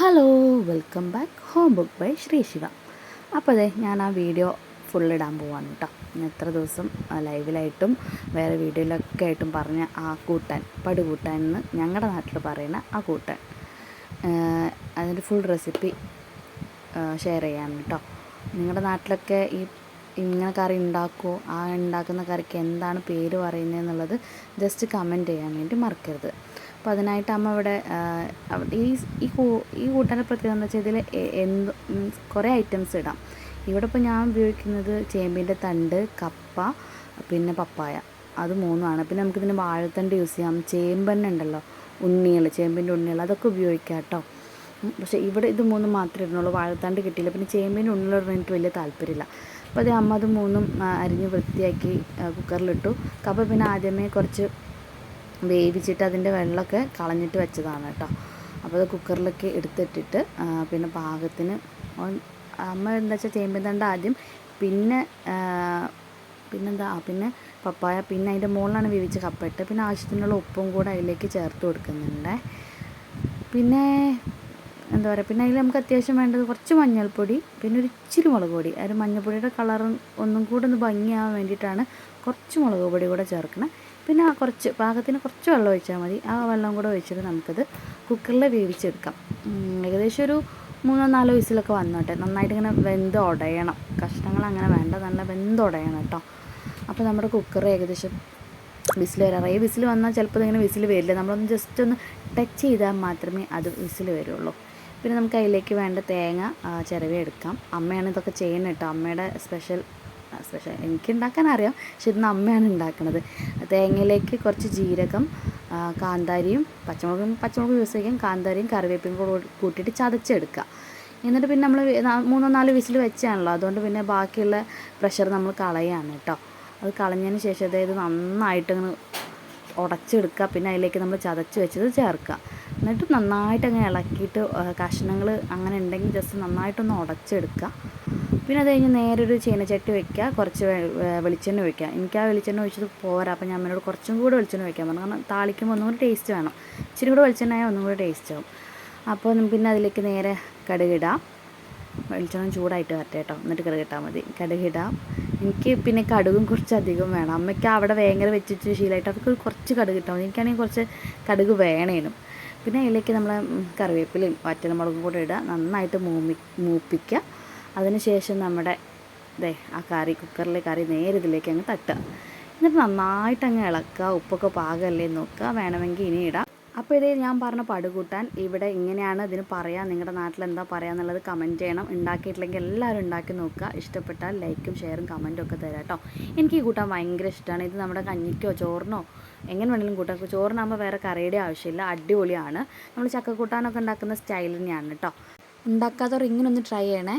Hello welcome back home book by Sree Siva അപ്പോൾ അതെ ഞാൻ ആ വീഡിയോ ഫുൾ ഇടാൻ പോവാണ് കേട്ടോ എത്ര ദിവസം ലൈവിലായിട്ടും വേറെ വീഡിയോയിലൊക്കെ ആയിട്ടും പറഞ്ഞ ആ കൂട്ടാൻ പടുകൂട്ടാൻ എന്ന് ഞങ്ങളുടെ നാട്ടിൽ പറയുന്ന ആ കൂട്ടാൻ. അതിന്റെ ഫുൾ റെസിപ്പി ഷെയർ ചെയ്യാൻ കേട്ടോ നിങ്ങളുടെ നാട്ടിലൊക്കെ ഈ ഇങ്ങനെ കറി ഉണ്ടാക്കുമോ ആ ഉണ്ടാക്കുന്ന കറിക്ക് എന്താണ് പേര് പറയുന്നത് എന്നുള്ളത് ജസ്റ്റ് കമന്റ് ചെയ്യാൻ വേണ്ടി മറക്കരുത്. അപ്പോൾ അതിനായിട്ട് അമ്മ ഇവിടെ ഈ ഈ കൂ ഈ കൂട്ടാന്റെ പ്രത്യേകത എന്ന് വെച്ചാൽ ഇതിൽ എന്ത് മീൻസ് കുറേ ഐറ്റംസ് ഇടാം. ഇവിടെ ഇപ്പോൾ ഞാൻ ഉപയോഗിക്കുന്നത് ചേമ്പിന്റെ തണ്ട് കപ്പ പിന്നെ പപ്പായ. അത് മൂന്നുമാണ് പിന്നെ നമുക്കിതിന് വാഴത്തണ്ട് യൂസ് ചെയ്യാം. ചേമ്പെണ്ണ ഉണ്ടല്ലോ ഉണ്ണികൾ ചേമ്പിന്റെ ഉണ്ണികൾ അതൊക്കെ ഉപയോഗിക്കാം കേട്ടോ. പക്ഷേ ഇവിടെ ഇത് മൂന്നും മാത്രമേ ഇടുന്നുള്ളൂ. വാഴത്തണ്ട് കിട്ടിയില്ല. പിന്നെ ചേമ്പിന്റെ ഉള്ളിലിടുന്ന എനിക്ക് വലിയ താല്പര്യമില്ല. അപ്പോൾ അതേ അമ്മ അത് മൂന്നും അരിഞ്ഞ് വൃത്തിയാക്കി കുക്കറിലിട്ടു കപ്പ പിന്നെ ആദ്യമേ കുറച്ച് വേവിച്ചിട്ട് അതിന്റെ വെള്ളമൊക്കെ കളഞ്ഞിട്ട് വെച്ചതാണ് കേട്ടോ. അപ്പോൾ അത് കുക്കറിലൊക്കെ എടുത്തിട്ടിട്ട് പിന്നെ പാകത്തിന് അമ്മ എന്താ വെച്ചാൽ ചേമ്പിൻ തണ്ട ആദ്യം പിന്നെ പിന്നെന്താ പിന്നെ പപ്പായ പിന്നെ അതിന്റെ മുകളിലാണ് വേവിച്ച കപ്പയിട്ട് പിന്നെ ആവശ്യത്തിനുള്ള ഉപ്പും കൂടെ അതിലേക്ക് ചേർത്ത് കൊടുക്കുന്നുണ്ട്. പിന്നെ എന്താ പറയുക പിന്നെ അതിൽ നമുക്ക് അത്യാവശ്യം വേണ്ടത് കുറച്ച് മഞ്ഞൾപ്പൊടി പിന്നെ ഒരു ഇച്ചിരി മുളക് പൊടി. ഒരു മഞ്ഞൾപ്പൊടിയുടെ കളർ ഒന്നും കൂടെ ഒന്ന് ഭംഗിയാവാൻ വേണ്ടിയിട്ടാണ് കുറച്ച് മുളക് പൊടി കൂടെ ചേർക്കണം. പിന്നെ ആ കുറച്ച് പാകത്തിന് കുറച്ച് വെള്ളം ഒഴിച്ചാൽ മതി. ആ വെള്ളം കൂടെ ഒഴിച്ചിട്ട് നമുക്കത് കുക്കറിൽ വേവിച്ചെടുക്കാം. ഏകദേശം ഒരു മൂന്നോ നാലോ വിസിലൊക്കെ വന്നോട്ടെ. നന്നായിട്ട് ഇങ്ങനെ വെന്ത് ഉടയണം കഷ്ണങ്ങൾ അങ്ങനെ വേണ്ട നല്ല വെന്ത് ഉടയണം കേട്ടോ. അപ്പോൾ നമ്മുടെ കുക്കർ ഏകദേശം വിസിൽ വരാറായി വിസിൽ വന്നാൽ ചിലപ്പോൾ ഇങ്ങനെ വിസിൽ വരില്ല. നമ്മളൊന്ന് ജസ്റ്റ് ഒന്ന് ടച്ച് ചെയ്താൽ മാത്രമേ അത് വിസിൽ വരുള്ളൂ. പിന്നെ നമുക്ക് അതിലേക്ക് വേണ്ട തേങ്ങ ചിരവി എടുക്കാം. അമ്മയാണ് ഇതൊക്കെ ചെയ്യുന്നത് കേട്ടോ. അമ്മയുടെ സ്പെഷ്യൽ സ്പെഷ്യൽ എനിക്ക് ഉണ്ടാക്കാൻ അറിയാം. പക്ഷെ ഇന്ന് അമ്മയാണ് ഉണ്ടാക്കുന്നത് തേങ്ങയിലേക്ക് കുറച്ച് ജീരകം കാന്താരിയും പച്ചമുളകും പച്ചമുളക് യൂസ് ചെയ്യാം. കാന്താരിയും കറിവേപ്പിയും കൂടെ കൂട്ടിയിട്ട് ചതച്ചെടുക്കുക. എന്നിട്ട് പിന്നെ നമ്മൾ മൂന്നോ നാല് വിസിൽ വെച്ചാണല്ലോ. അതുകൊണ്ട് പിന്നെ ബാക്കിയുള്ള പ്രഷർ നമ്മൾ കളയാണ് കേട്ടോ അത് കളഞ്ഞതിന് ശേഷം അതായത് നന്നായിട്ട് ഉടച്ചെടുക്കുക. പിന്നെ അതിലേക്ക് നമ്മൾ ചതച്ച് വെച്ചത് ചേർക്കുക. എന്നിട്ട് നന്നായിട്ട് അങ്ങനെ ഇളക്കിയിട്ട് കഷ്ണങ്ങൾ അങ്ങനെ ഉണ്ടെങ്കിൽ ജസ്റ്റ് നന്നായിട്ടൊന്ന് ഉടച്ചെടുക്കുക. പിന്നെ അത് കഴിഞ്ഞ് നേരെ ഒരു ചീനച്ചട്ടി വെക്കുക കുറച്ച് വെളിച്ചെണ്ണ ഒഴിക്കുക. എനിക്ക് ആ വെളിച്ചെണ്ണ ഒഴിച്ചത് പോരാ അപ്പം ഞാൻ അമ്മയോട് കുറച്ചും കൂടെ വെളിച്ചെണ്ണ ഒഴിക്കാൻ പറഞ്ഞു. കാരണം താളിക്കുമ്പോൾ ഒന്നും കൂടി ടേസ്റ്റ് വേണം. ഇച്ചിരി കൂടെ വെളിച്ചെണ്ണ ആയാൽ ഒന്നും കൂടി ടേസ്റ്റ് ആവും. അപ്പോൾ പിന്നെ അതിലേക്ക് നേരെ കടുകിടാം വെളിച്ചെണ്ണ ചൂടായിട്ട് വരട്ടെ കേട്ടോ. എന്നിട്ട് കടുകിട്ടാൽ മതി. കടുകിടാം എനിക്ക് പിന്നെ കടുകും കുറച്ച് അധികം വേണം. അമ്മയ്ക്ക് അവിടെ വേങ്ങര വെച്ചിട്ട് ശീലമായിട്ട് അവർക്ക് കുറച്ച് കടുക് ഇട്ടാൽ മതി. എനിക്കാണെങ്കിൽ കുറച്ച് കടുക് വേണേനും. പിന്നെ അതിലേക്ക് നമ്മൾ കറിവേപ്പിലയും വറ്റൽമുളകും കൂടെ ഇടുക. നന്നായിട്ട് മൂമി മൂപ്പിക്കുക. അതിനുശേഷം നമ്മുടെ ദേ ആ കറി കുക്കറിലെ കറി നേരെ ഇതിലേക്ക് അങ്ങ് തട്ടുക. എന്നിട്ട് നന്നായിട്ട് അങ്ങ് ഇളക്കുക. ഉപ്പൊക്കെ പാകമല്ലേ നോക്കുക. വേണമെങ്കിൽ ഇനി ഇടാം. അപ്പോൾ ഇതേ ഞാൻ പറഞ്ഞ പടുകൂട്ടാൻ ഇവിടെ ഇങ്ങനെയാണ് ഇതിന് പറയാം. നിങ്ങളുടെ നാട്ടിൽ എന്താ പറയുക എന്നുള്ളത് കമന്റ് ചെയ്യണം. ഉണ്ടാക്കിയിട്ടില്ലെങ്കിൽ എല്ലാവരും ഉണ്ടാക്കി നോക്കുക ഇഷ്ടപ്പെട്ടാൽ ലൈക്കും ഷെയറും കമന്റും ഒക്കെ തരാം കേട്ടോ എനിക്ക് ഈ കൂട്ടാൻ ഭയങ്കര ഇഷ്ടമാണ് ഇത് നമ്മുടെ കഞ്ഞിക്കോ ചോറിനോ എങ്ങനെ വേണമെങ്കിലും കൂട്ടാം. ചോറിനാകുമ്പോൾ വേറെ കറിയുടെ ആവശ്യമില്ല. അടിപൊളിയാണ്. നമ്മൾ ചക്കക്കൂട്ടാനൊക്കെ ഉണ്ടാക്കുന്ന സ്റ്റൈൽ തന്നെയാണ് കേട്ടോ ഉണ്ടാക്കാത്തവർ ഇങ്ങനെ ഒന്ന് ട്രൈ ചെയ്യണേ.